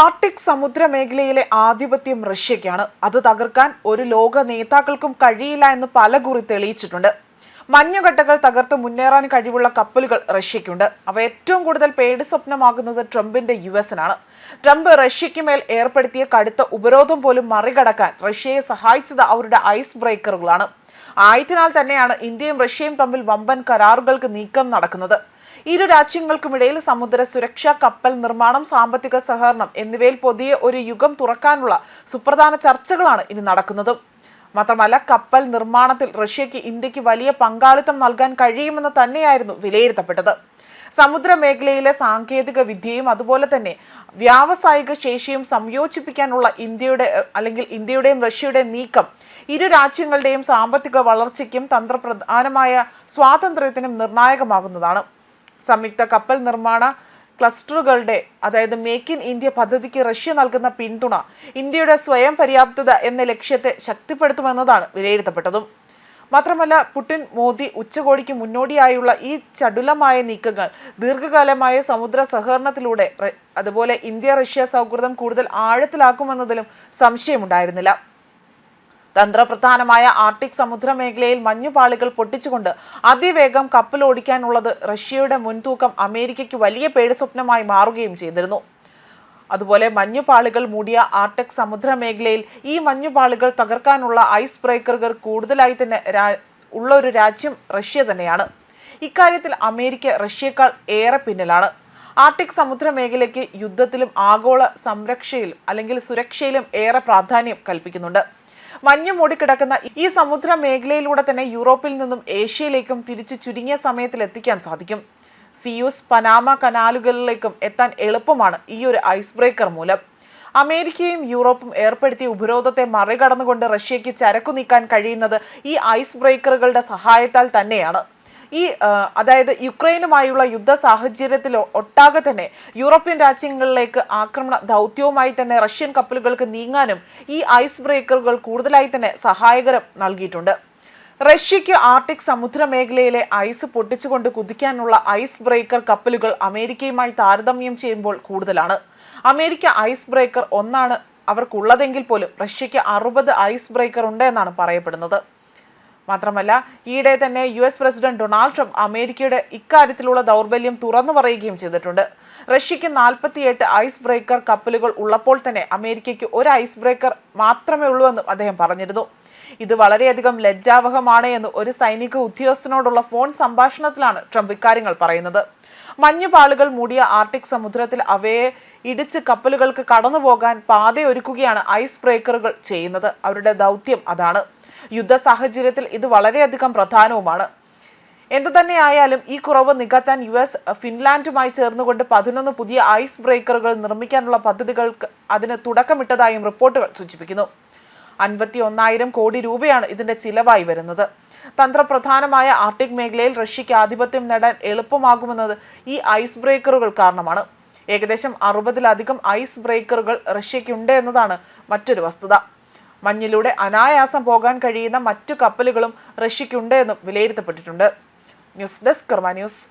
Arctic സമുദ്ര മേഖലയിലെ ആധിപത്യം റഷ്യയ്ക്കാണ്. അത് തകർക്കാൻ ഒരു ലോക നേതാക്കൾക്കും കഴിയില്ല എന്ന് പലകുറി തെളിയിച്ചിട്ടുണ്ട്. മഞ്ഞുകട്ടകൾ തകർത്ത് മുന്നേറാൻ കഴിവുള്ള കപ്പലുകൾ റഷ്യയ്ക്കുണ്ട്. അവ ഏറ്റവും കൂടുതൽ പേടി സ്വപ്നമാകുന്നത് ട്രംപിന്റെ യു എസിനാണ് ട്രംപ് റഷ്യയ്ക്ക് മേൽ ഏർപ്പെടുത്തിയ കടുത്ത ഉപരോധം പോലും മറികടക്കാൻ റഷ്യയെ സഹായിച്ചത് അവരുടെ ഐസ് ബ്രേക്കറുകളാണ്. ആയതിനാൽ തന്നെയാണ് ഇന്ത്യയും റഷ്യയും തമ്മിൽ വമ്പൻ കരാറുകൾക്ക് നീക്കം നടക്കുന്നത്. ഇരു രാജ്യങ്ങൾക്കുമിടയിൽ സമുദ്ര സുരക്ഷ കപ്പൽ നിർമ്മാണം സാമ്പത്തിക സഹകരണം എന്നിവയിൽ പുതിയ ഒരു യുഗം തുറക്കാനുള്ള സുപ്രധാന ചർച്ചകളാണ് ഇനി നടക്കുന്നത്. മാത്രമല്ല കപ്പൽ നിർമ്മാണത്തിൽ റഷ്യയ്ക്ക് ഇന്ത്യയ്ക്ക് വലിയ പങ്കാളിത്തം നൽകാൻ കഴിയുമെന്ന് തന്നെയായിരുന്നു വിലയിരുത്തപ്പെട്ടത്. സമുദ്ര മേഖലയിലെ സാങ്കേതിക വിദ്യയും അതുപോലെ തന്നെ വ്യാവസായിക ശേഷിയും സംയോജിപ്പിക്കാനുള്ള ഇന്ത്യയുടെ അല്ലെങ്കിൽ ഇന്ത്യയുടെയും റഷ്യയുടെയും നീക്കം ഇരു രാജ്യങ്ങളുടെയും സാമ്പത്തിക വളർച്ചയ്ക്കും തന്ത്രപ്രധാനമായ സ്വാതന്ത്ര്യത്തിനും നിർണായകമാകുന്നതാണ്. സംയുക്ത കപ്പൽ നിർമ്മാണ ക്ലസ്റ്ററുകളുടെ അതായത് മേക്ക് ഇൻ ഇന്ത്യ പദ്ധതിക്ക് റഷ്യ നൽകുന്ന പിന്തുണ ഇന്ത്യയുടെ സ്വയം പര്യാപ്തത എന്ന ലക്ഷ്യത്തെ ശക്തിപ്പെടുത്തുമെന്നതാണ് വിലയിരുത്തപ്പെട്ടതും. മാത്രമല്ല പുടിൻ മോദി ഉച്ചകോടിക്ക് മുന്നോടിയായുള്ള ഈ ചടുലമായ നീക്കങ്ങൾ ദീർഘകാലമായ സമുദ്ര സഹകരണത്തിലൂടെ അതുപോലെ ഇന്ത്യ റഷ്യ സൗഹൃദം കൂടുതൽ ആഴത്തിലാക്കുമെന്നതിലും സംശയമുണ്ടായിരുന്നില്ല. തന്ത്രപ്രധാനമായ ആർട്ടിക് സമുദ്ര മേഖലയിൽ മഞ്ഞുപാളികൾ പൊട്ടിച്ചുകൊണ്ട് അതിവേഗം കപ്പൽ ഓടിക്കാനുള്ളത് റഷ്യയുടെ മുൻതൂക്കം അമേരിക്കയ്ക്ക് വലിയ പേടിസ്വപ്നമായി മാറുകയും ചെയ്തിരുന്നു. അതുപോലെ മഞ്ഞുപാളികൾ മൂടിയ ആർട്ടിക് സമുദ്ര മേഖലയിൽ ഈ മഞ്ഞുപാളികൾ തകർക്കാനുള്ള ഐസ് ബ്രേക്കറുകൾ കൂടുതലായി തന്നെ ഉള്ള ഒരു രാജ്യം റഷ്യ തന്നെയാണ്. ഇക്കാര്യത്തിൽ അമേരിക്ക റഷ്യയേക്കാൾ ഏറെ പിന്നിലാണ്. ആർട്ടിക് സമുദ്ര മേഖലയ്ക്ക് യുദ്ധത്തിലും ആഗോള സംരക്ഷയിലും അല്ലെങ്കിൽ സുരക്ഷയിലും ഏറെ പ്രാധാന്യം കൽപ്പിക്കുന്നുണ്ട്. മഞ്ഞ് മൂടിക്കിടക്കുന്ന ഈ സമുദ്ര മേഖലയിലൂടെ തന്നെ യൂറോപ്പിൽ നിന്നും ഏഷ്യയിലേക്കും തിരിച്ചു ചുരുങ്ങിയ സമയത്തിൽ എത്തിക്കാൻ സാധിക്കും. സിയൂസ് പനാമ കനാലുകളിലേക്കും എത്താൻ എളുപ്പമാണ് ഈ ഒരു ഐസ് ബ്രേക്കർ മൂലം. അമേരിക്കയും യൂറോപ്പും ഏർപ്പെടുത്തിയ ഉപരോധത്തെ മറികടന്നുകൊണ്ട് റഷ്യയ്ക്ക് ചരക്കു നീക്കാൻ കഴിയുന്നത് ഈ ഐസ് ബ്രേക്കറുകളുടെ സഹായത്താൽ തന്നെയാണ്. ഈ അതായത് യുക്രൈനുമായുള്ള യുദ്ധ സാഹചര്യത്തിൽ ഒട്ടാകെ തന്നെ യൂറോപ്യൻ രാജ്യങ്ങളിലേക്ക് ആക്രമണ ദൗത്യവുമായി തന്നെ റഷ്യൻ കപ്പലുകൾക്ക് നീങ്ങാനും ഈ ഐസ് ബ്രേക്കറുകൾ കൂടുതലായി തന്നെ സഹായകരം നൽകിയിട്ടുണ്ട്. റഷ്യയ്ക്ക് ആർട്ടിക് സമുദ്ര മേഖലയിലെ ഐസ് പൊട്ടിച്ചുകൊണ്ട് കുതിക്കാനുള്ള ഐസ് ബ്രേക്കർ കപ്പലുകൾ അമേരിക്കയുമായി താരതമ്യം ചെയ്യുമ്പോൾ കൂടുതലാണ്. അമേരിക്ക ഐസ് ബ്രേക്കർ ഒന്നാണ്. അവർക്കുള്ളതെങ്കിൽ പോലും റഷ്യയ്ക്ക് അറുപത് ഐസ് ബ്രേക്കർ ഉണ്ട് എന്നാണ് പറയപ്പെടുന്നത്. മാത്രമല്ല ഈയിടെ തന്നെ U S president Donald Trump അമേരിക്കയുടെ ഇക്കാര്യത്തിലുള്ള ദൗർബല്യം തുറന്നു പറയുകയും ചെയ്തിട്ടുണ്ട്. റഷ്യയ്ക്ക് നാൽപ്പത്തിയെട്ട് ഐസ് ബ്രേക്കർ കപ്പലുകൾ ഉള്ളപ്പോൾ തന്നെ അമേരിക്കയ്ക്ക് ഒരു ഐസ് ബ്രേക്കർ മാത്രമേ ഉള്ളൂ എന്നും അദ്ദേഹം പറഞ്ഞിരുന്നു. ഇത് വളരെയധികം ലജ്ജാവഹമാണ് എന്ന് ഒരു സൈനിക ഉദ്യോഗസ്ഥനോടുള്ള ഫോൺ സംഭാഷണത്തിലാണ് ട്രംപ് ഇക്കാര്യങ്ങൾ പറയുന്നത്. മഞ്ഞുപാളുകൾ മൂടിയ ആർട്ടിക് സമുദ്രത്തിൽ അവയെ ഇടിച്ച് കപ്പലുകൾക്ക് കടന്നുപോകാൻ പാതയൊരുക്കുകയാണ് ഐസ് ബ്രേക്കറുകൾ ചെയ്യുന്നത്. അവരുടെ ദൗത്യം അതാണ്. യുദ്ധ സാഹചര്യത്തിൽ ഇത് വളരെയധികം പ്രധാനവുമാണ്. എന്തു തന്നെയായാലും ഈ കുറവ് നികത്താൻ യു എസ് ഫിൻലാൻഡുമായി ചേർന്നുകൊണ്ട് പതിനൊന്ന് പുതിയ ഐസ് ബ്രേക്കറുകൾ നിർമ്മിക്കാനുള്ള പദ്ധതികൾക്ക് അതിന് തുടക്കമിട്ടതായും റിപ്പോർട്ടുകൾ സൂചിപ്പിക്കുന്നു. അൻപത്തി ഒന്നായിരം കോടി രൂപയാണ് ഇതിന്റെ ചിലവായി വരുന്നത്. തന്ത്രപ്രധാനമായ ആർട്ടിക് മേഖലയിൽ റഷ്യയ്ക്ക് ആധിപത്യം നേടാൻ എളുപ്പമാകുമെന്നത് ഈ ഐസ് ബ്രേക്കറുകൾ കാരണമാണ്. ഏകദേശം അറുപതിലധികം ഐസ് ബ്രേക്കറുകൾ റഷ്യയ്ക്കുണ്ട് എന്നതാണ് മറ്റൊരു വസ്തുത. മഞ്ഞിലൂടെ അനായാസം പോകാൻ കഴിയുന്ന മറ്റു കപ്പലുകളും റഷ്യയ്ക്കുണ്ട് എന്നും വിലയിരുത്തപ്പെട്ടിട്ടുണ്ട്. News desk Karma news.